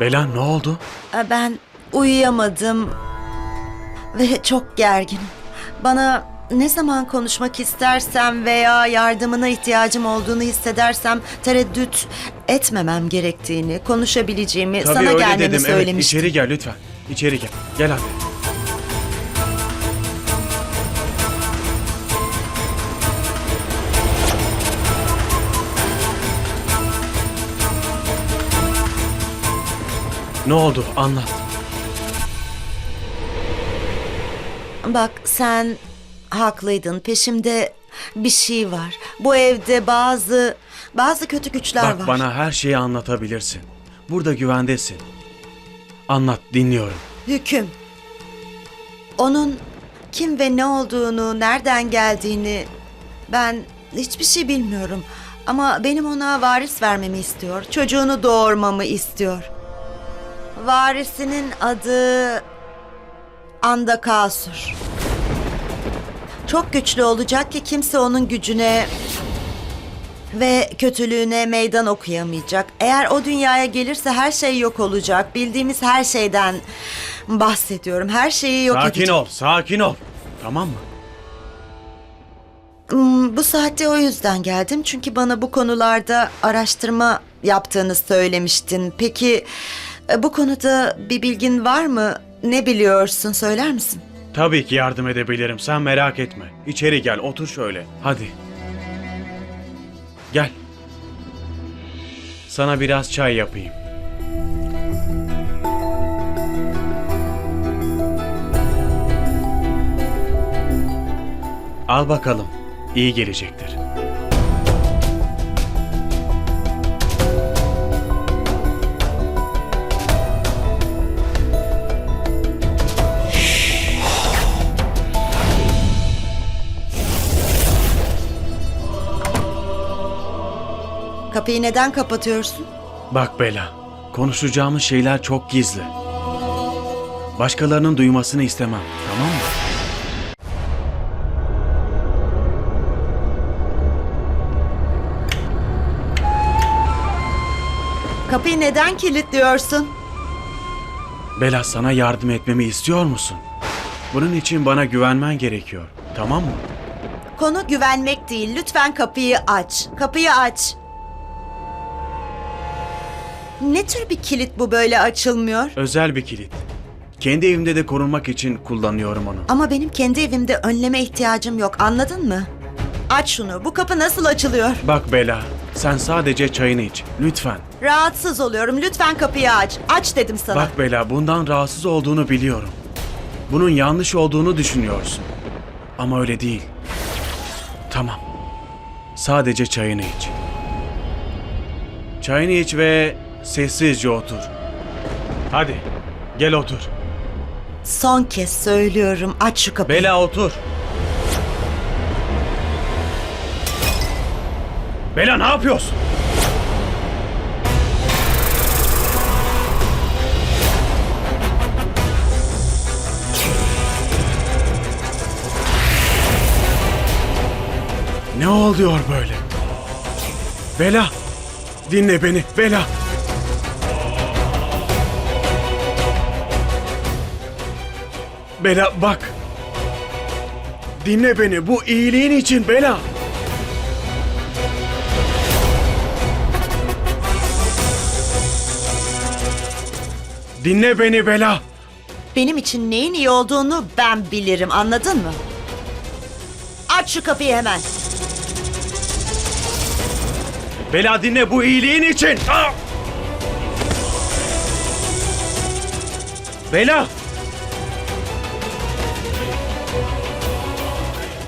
Bela ne oldu? E, Ben uyuyamadım ve çok gerginim. Bana ne zaman konuşmak istersem veya yardımına ihtiyacım olduğunu hissedersem tereddüt etmemem gerektiğini, konuşabileceğimi Tabii sana öyle gelmemi dedim. Evet söylemiştim. içeri gel lütfen. İçeri gel. Gel hadi. Ne oldu? Anlat. Bak sen haklıydın. Peşimde bir şey var. Bu evde bazı bazı kötü güçler Bak var. bana her şeyi anlatabilirsin. Burada güvendesin. Anlat, dinliyorum. Hüküm. Onun kim ve ne olduğunu, nereden geldiğini ben hiçbir şey bilmiyorum. Ama benim ona varis vermemi istiyor. Çocuğunu doğurmamı istiyor. Varisinin adı Andakasur. Çok güçlü olacak ki kimse onun gücüne ve kötülüğüne meydan okuyamayacak. Eğer o dünyaya gelirse her şey yok olacak. Bildiğimiz her şeyden bahsediyorum. Her şeyi yok sakin edecek. ol, sakin ol. Tamam mı? Hmm, Bu saatte o yüzden geldim. Çünkü bana bu konularda araştırma yaptığını söylemiştin. Peki bu konuda bir bilgin var mı? Ne biliyorsun söyler misin? Tabii ki yardım edebilirim. Sen merak etme. İçeri gel, otur şöyle. Hadi. Gel. Sana biraz çay yapayım. Al bakalım. İyi gelecektir. Kapıyı neden kapatıyorsun? Bak Bela, konuşacağımız şeyler çok gizli. Başkalarının duymasını istemem, tamam mı? Kapıyı neden kilitliyorsun? Bela sana yardım etmemi istiyor musun? Bunun için bana güvenmen gerekiyor, tamam mı? Konu güvenmek değil. Lütfen kapıyı aç. Kapıyı aç. Ne tür bir kilit bu böyle açılmıyor? Özel bir kilit. Kendi evimde de korunmak için kullanıyorum onu. Ama benim kendi evimde önleme ihtiyacım yok. Anladın mı? Aç şunu. Bu kapı nasıl açılıyor? Bak Bela, sen sadece çayını iç, lütfen. Rahatsız oluyorum. Lütfen kapıyı aç. Aç dedim sana. Bak Bela, bundan rahatsız olduğunu biliyorum. Bunun yanlış olduğunu düşünüyorsun. Ama öyle değil. Tamam. Sadece çayını iç. Çayını iç ve sessizce otur. Hadi, gel otur. Son kez söylüyorum. Aç şu kapıyı. Bela otur. Bela ne yapıyorsun? Ne oluyor böyle? Bela, dinle beni, Bela. Bela bak. Dinle beni, bu iyiliğin için Bela. Dinle beni Bela. Benim için neyin iyi olduğunu ben bilirim. Anladın mı? Aç şu kapıyı hemen. Bela dinle bu iyiliğin için. Ah! Bela.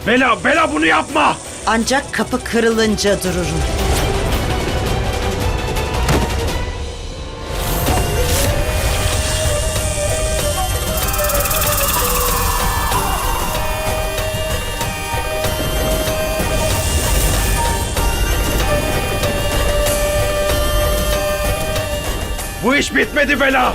Bela, Bela bunu yapma. Ancak kapı kırılınca dururum. Bu iş bitmedi Bela.